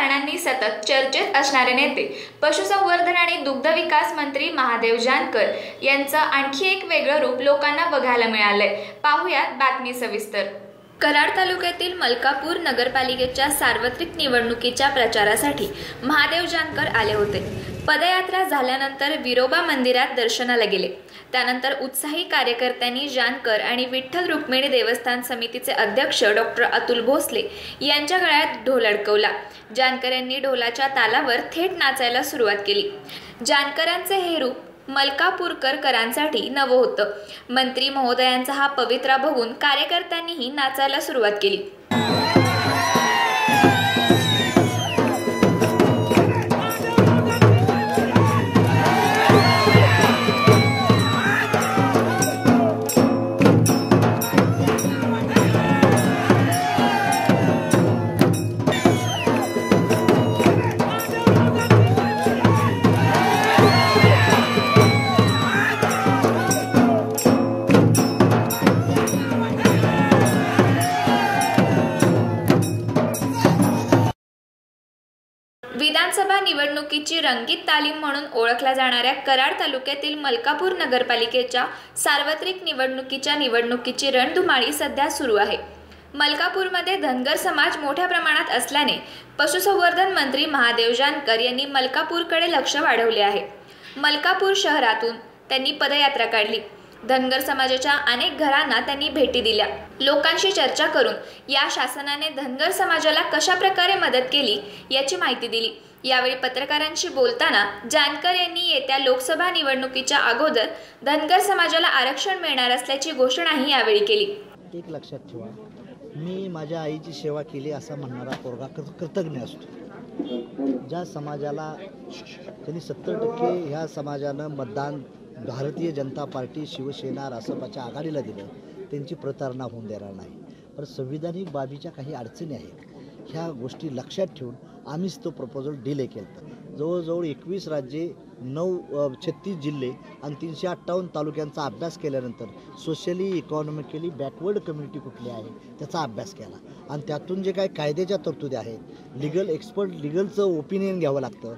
कारणांनी सतत चर्चेत असणारे नेते पशुसंवर्धन आणि दुग्ध विकास मंत्री महादेव जानकर यांचं आणखी एक वेगळं रूप लोकांना बघायला मिळालंय. पाहुयात बातमी सविस्तर. कराड तालुक्यातील मलकापूर नगरपालिकेच्या सार्वत्रिक निवडणुकीच्या प्रचारासाठी महादेव जानकर आले होते. पदयात्रा झाल्यानंतर विरोबा मंदिरात दर्शनाला गेले. त्यानंतर उत्साही कार्यकर्त्यांनी जानकर आणि विठ्ठल रुक्मिणी देवस्थान समितीचे अध्यक्ष डॉक्टर अतुल भोसले यांच्या गळ्यात ढोल अडकवला. जानकर यांनी ढोलाच्या तालावर थेट नाचायला सुरुवात केली. जानकरांचे हे रूप मलकापूरकरांसाठी नवं होतं. मंत्री महोदयांचा हा पवित्रा बघून कार्यकर्त्यांनीही नाचायला सुरुवात केली. निवडणुकीची रंगीत तालीम म्हणून ओळखल्या जाणाऱ्या कराड तालुक्यातील मलकापूर नगरपालिकेच्या सार्वत्रिक निवडणुकीच्या निवडणुकीची रणधुमाळी सध्या सुरू आहे. मलकापूरमध्ये धनगर समाज मोठ्या प्रमाणात असल्याने पशुसंवर्धन मंत्री महादेव जानकर यांनी मलकापूरकडे लक्ष वाढवले आहे. मलकापूर शहरातून त्यांनी पदयात्रा काढली. धनगर समाजाच्या अनेक घरांना त्यांनी भेटी दिल्या. लोकांशी चर्चा करून या शासनाने धनगर समाजाला कशा प्रकारे मदत केली याची माहिती दिली. यावेळी पत्रकारांशी बोलताना जानकर यांनी येत्या लोकसभा निवडणुकीच्या अगोदर धनगर समाजाला आरक्षण मिळणार असल्याची घोषणाही यावेळी केली. एक लक्षात ठेवा. मी माझ्या आईची सेवा केली असा म्हणणारा पोरगा कृतज्ञ असतो. ज्या समाजाला त्यांनी सत्तर टक्के ह्या समाजानं मतदान भारतीय जनता पार्टी शिवसेना रासपाच्या आघाडीला दिलं त्यांची प्रतारणा होऊन देणार नाही. पण संविधानिक बाबीच्या काही अडचणी आहेत. ह्या गोष्टी लक्षात ठेवून आम्हीच तो प्रपोजल डिले केला जवळजवळ एकवीस राज्ये नऊ छत्तीस जिल्हे आणि तीनशे अठ्ठावन्न तालुक्यांचा अभ्यास केल्यानंतर सोशली इकॉनॉमिकली बॅकवर्ड कम्युनिटी कुठली आहे त्याचा अभ्यास केला. आणि त्यातून जे काही कायद्याच्या तरतुदी आहेत लिगल एक्सपर्ट लिगलचं ओपिनियन घ्यावं लागतं.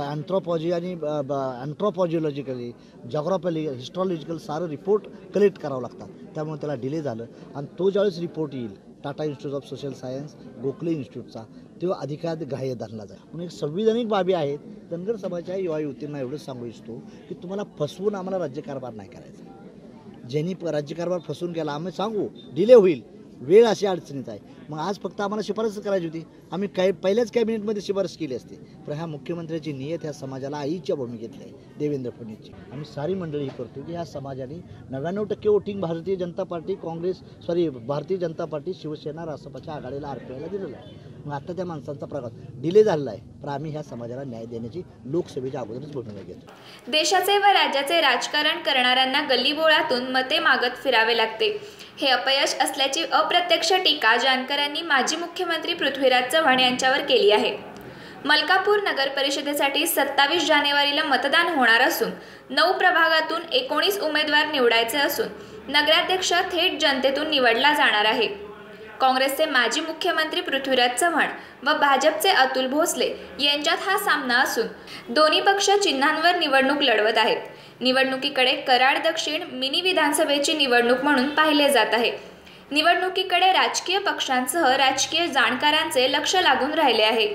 अँथ्रॉपॉजी आणि अँथ्रॉपॉजिलॉजिकली जॉग्राफली हिस्ट्रॉलॉजिकल सारं रिपोर्ट कलेक्ट करावं लागतात. त्यामुळे त्याला डिले झालं. आणि तो ज्यावेळेस रिपोर्ट येईल Tata Institute of Social Science Gokhale इन्स्टिट्यूटचा तो अधिकाधिक ग्राह्य धरला जाईल म्हणून एक संविधानिक बाबी आहेत. धनगर समाजाच्या युवा युवतींना एवढंच सांगू इच्छितो की तुम्हाला फसवून आम्हाला राज्यकारभार नाही करायचा. ज्यांनी प राज्यकारभार फसवून गेला आम्ही सांगू डिले होईल. वेळ अशी अडचणीत आहे. मग आज फक्त आम्हाला शिफारस करायची होती. आम्ही काय पहिल्याच कॅबिनेटमध्ये शिफारस केली असते. पण ह्या मुख्यमंत्र्याची नियत ह्या समाजाला आईच्या भूमिकेतली आहे देवेंद्र फडणवीसची. आम्ही सारी मंडळी ही करतो की ह्या समाजाने नव्याण्णव टक्के voting Bharatiya Janata party Congress sorry Bharatiya Janata party Shiv Sena रासपाच्या आघाडीला आर पी आयला दिलेलं आहे. मग आता त्या माणसांचा प्रकार डिले झालेला आहे. तर आम्ही ह्या समाजाला न्याय देण्याची लोकसभेच्या अगोदरच भूमिका घेतो देशाचे व राज्याचे राजकारण करणाऱ्यांना गल्लीबोळातून मते मागत फिरावे लागते. हे अपयश असल्याची अप्रत्यक्ष टीका जानकरांनी माजी मुख्यमंत्री पृथ्वीराज चव्हाण यांच्यावर केली आहे. मलकापूर नगर परिषदेसाठी सत्तावीस जानेवारीला मतदान होणार असून नऊ प्रभागातून एकोणीस उमेदवार निवडायचे असून नगराध्यक्ष थेट जनतेतून निवडला जाणार आहे. काँग्रेसचे माजी मुख्यमंत्री पृथ्वीराज चव्हाण व भाजपचे अतुल भोसले यांच्यात हा सामना असून दोन्ही पक्ष चिन्हांवर निवडणूक लढवत आहेत. निवडणुकीकडे कराड दक्षिण मिनी विधानसभेची निवडणूक म्हणून पाहिले जात आहे. निवडणुकीकडे राजकीय पक्षांसह राजकीय जाणकारांचे लक्ष लागून राहिले आहे.